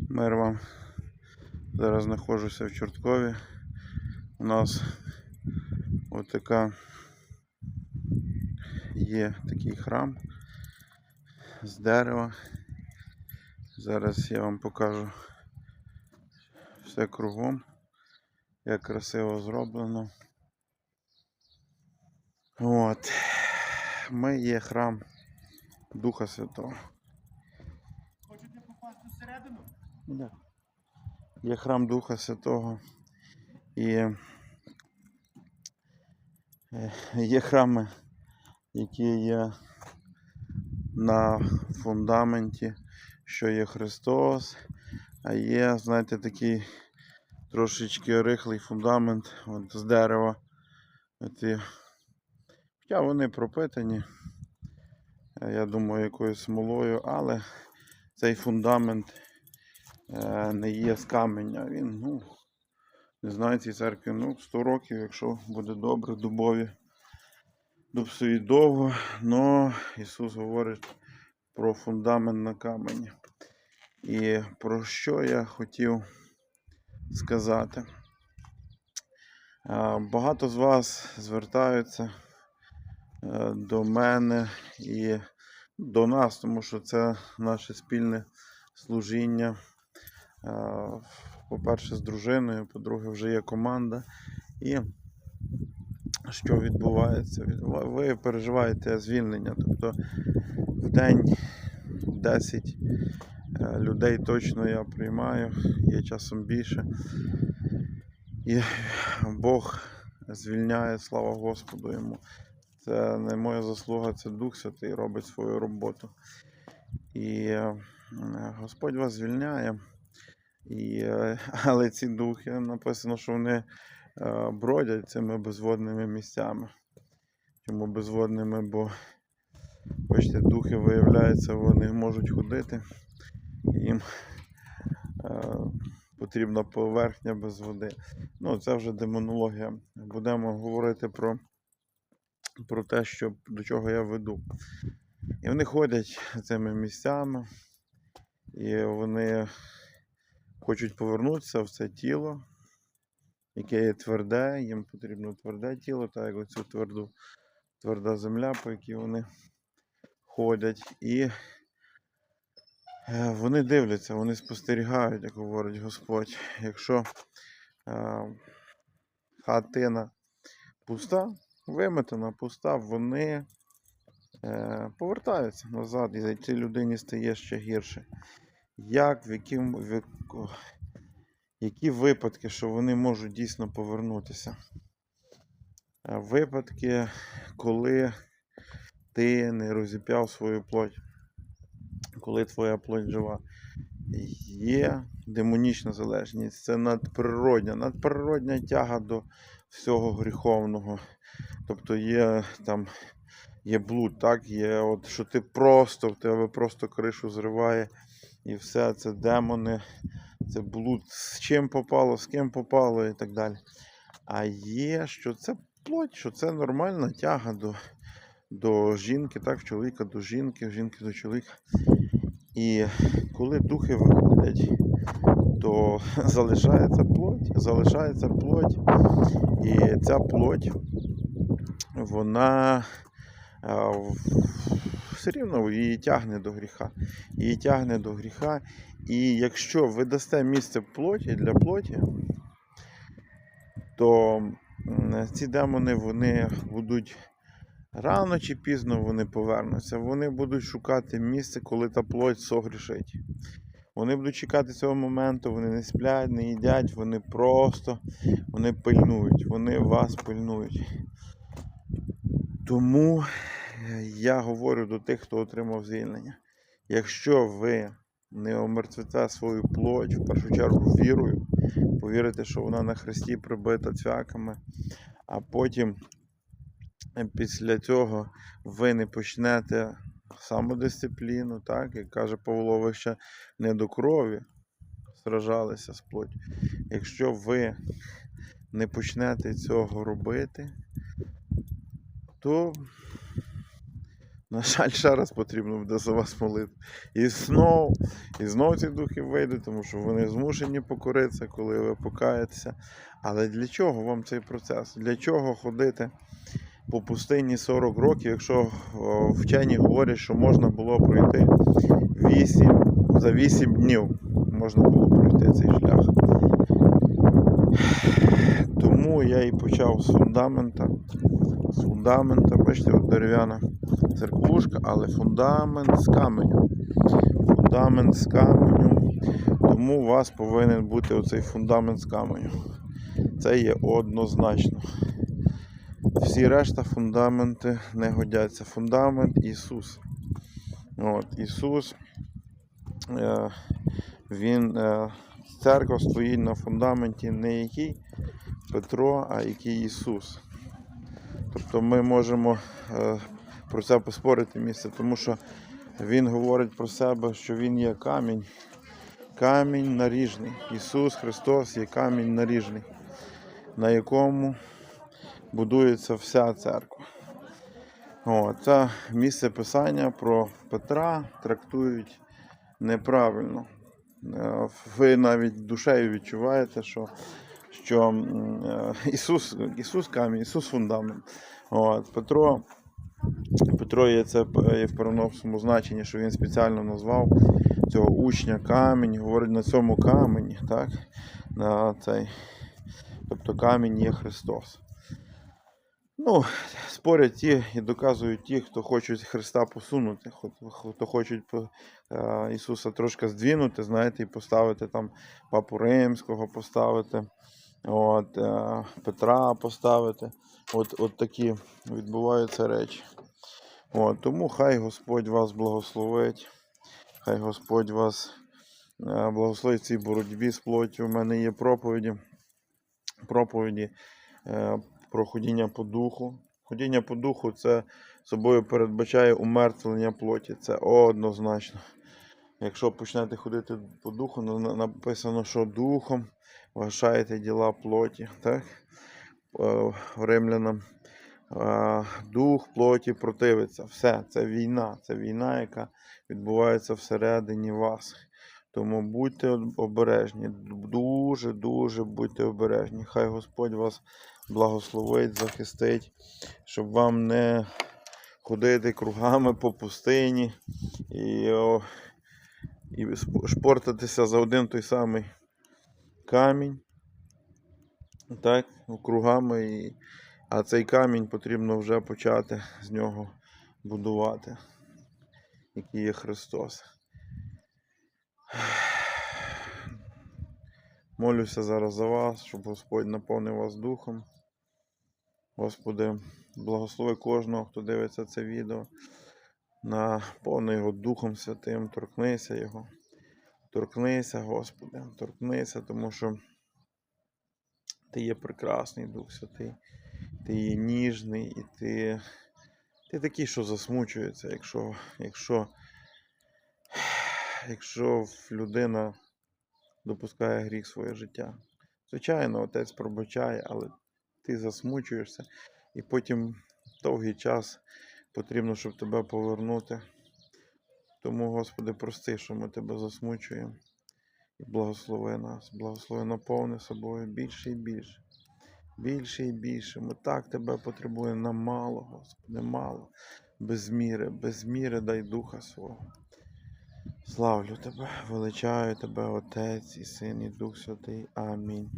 Мир вам. Зараз знаходжуся в Чорткові. У нас отака є такий храм з дерева. Зараз я вам покажу все кругом, як красиво зроблено. От. Ми є храм Духа Святого. Хочете попасти всередину? Є храм Духа Святого і е, є храми, які є на фундаменті, що є Христос, а є, знаєте, такий трошечки рихлий фундамент от, з дерева. От, і, хоча вони пропитані, е, я думаю, якоюсь смолою, але цей фундамент не є з каменя. Він, ну, не знаю, цій церкві, ну, 100 років, якщо буде добре, дубові. Дуб стоїть довго, але Ісус говорить про фундамент на камені. І про що я хотів сказати? Е, Багато з вас звертаються е, до мене і до нас, тому що це наше спільне служіння. Е, По-перше, з дружиною, по-друге, вже є команда. І що відбувається? Ви переживаєте звільнення. Тобто в день 10 е, людей точно я приймаю, є часом більше. І Бог звільняє, слава Господу йому. Це не моя заслуга, це Дух Святий робить свою роботу. І е, Господь вас звільняє. І, е, але ці духи написано, що вони е, бродять цими безводними місцями. Чому безводними? Бо бачите, духи виявляються, вони можуть ходити. Їм е, потрібна поверхня без води. Ну, це вже демонологія. Будемо говорити про, про те, що, до чого я веду. І вони ходять цими місцями, і вони хочуть повернутися в це тіло, яке є тверде, їм потрібно тверде тіло, так як оцю тверду, тверда земля, по якій вони ходять. І е, вони дивляться, вони спостерігають, як говорить Господь. Якщо е, хатина пуста, виметена, пуста, вони е, повертаються назад, і цій людині стає ще гірше. Як, в яким, в які випадки, що вони можуть дійсно повернутися? Випадки, коли ти не розіп'яв свою плоть, коли твоя плоть жива. Є демонічна залежність, це надприродня, надприродня тяга до всього гріховного. Тобто є там є блуд, так? Є от, що ти просто, в тебе просто кришу зриває, і все це демони, це блуд, з чим попало, з ким попало і так далі. А є, що це плоть, що це нормальна тяга до, до жінки, так, чоловіка до жінки, жінки до чоловіка. І коли духи виходять, то залишається плоть, залишається плоть, і ця плоть, вона все рівно її тягне до гріха. Її тягне до гріха. І якщо ви дасте місце плоті для плоті, то ці демони вони будуть рано чи пізно вони повернуться. Вони будуть шукати місце, коли та плоть согрішить. Вони будуть чекати цього моменту, вони не сплять, не їдять, вони просто вони пильнують, вони вас пильнують. Тому я говорю до тих, хто отримав звільнення. Якщо ви не омертвите свою плоть, в першу чергу вірою, повірите, що вона на хресті прибита цвяками, а потім е, після цього ви не почнете самодисципліну, так, як каже Павло, ви ще не до крові сражалися з плоттю. Якщо ви не почнете цього робити, то На жаль, ще раз потрібно буде за вас молити. І знов, і знов ці духи вийдуть, тому що вони змушені покоритися, коли ви покаєтеся. Але для чого вам цей процес? Для чого ходити по пустині 40 років, якщо вчені говорять, що можна було пройти 8, за 8 днів можна було пройти цей шлях. Я і почав з фундамента. З фундамента, бачите, от дерев'яна церквушка, але фундамент з каменю. Фундамент з каменю. Тому у вас повинен бути оцей фундамент з каменю. Це є однозначно. Всі решта фундаменти не годяться. Фундамент Ісус. От, Ісус, е, Він, е, церква стоїть на фундаменті не який Петро, а який Ісус. Тобто ми можемо е, про це поспорити місце, тому що Він говорить про себе, що Він є камінь. Камінь наріжний. Ісус Христос є камінь наріжний, на якому будується вся церква. О, це місце писання про Петра трактують неправильно. Е, Ви навіть душею відчуваєте, що, що е, Ісус, Ісус камінь, Ісус фундамент. От, Петро, Петро є це є в переносному значенні, що він спеціально назвав цього учня камінь, говорить на цьому камені, так? На цей. Тобто камінь є Христос. Ну, спорять ті і доказують ті, хто хочуть Христа посунути, хто- хочуть е, Ісуса трошки здвинути, знаєте, і поставити там Папу Римського поставити, от, е, Петра поставити. От, от такі відбуваються речі. От, тому хай Господь вас благословить, хай Господь вас е, благословить в цій боротьбі з плоттю. У мене є проповіді, проповіді е, про ходіння по духу. Ходіння по духу це собою передбачає умертвлення плоті. Це однозначно. Якщо почнете ходити по духу, написано, що духом вважаєте діла плоті. Так? Е, Римлянам. Е, Дух плоті противиться. Все, це війна. Це війна, яка відбувається всередині вас. Тому будьте обережні. Дуже, дуже будьте обережні. Хай Господь вас благословить, захистить, щоб вам не ходити кругами по пустині і, і шпортатися за один той самий камінь. Так, кругами. І, а цей камінь потрібно вже почати з нього будувати, який є Христос. Молюся зараз за вас, щоб Господь наповнив вас духом. Господи, благослови кожного, хто дивиться це відео. Наповни його Духом Святим, торкнися його. Торкнися, Господи, торкнися, тому що Ти є прекрасний Дух Святий, Ти є ніжний і ти, ти такий, що засмучується, якщо, якщо, якщо людина допускає гріх своє життя. Звичайно, отець пробачає, але ти засмучуєшся, і потім довгий час потрібно, щоб тебе повернути. Тому, Господи, прости, що ми тебе засмучуємо. І благослови нас, благослови наповни собою більше і більше. Більше і більше. Ми так тебе потребуємо нам мало, Господи, мало. Без міри, без міри дай Духа свого. Славлю тебе, величаю тебе, Отець і Син, і Дух Святий. Амінь.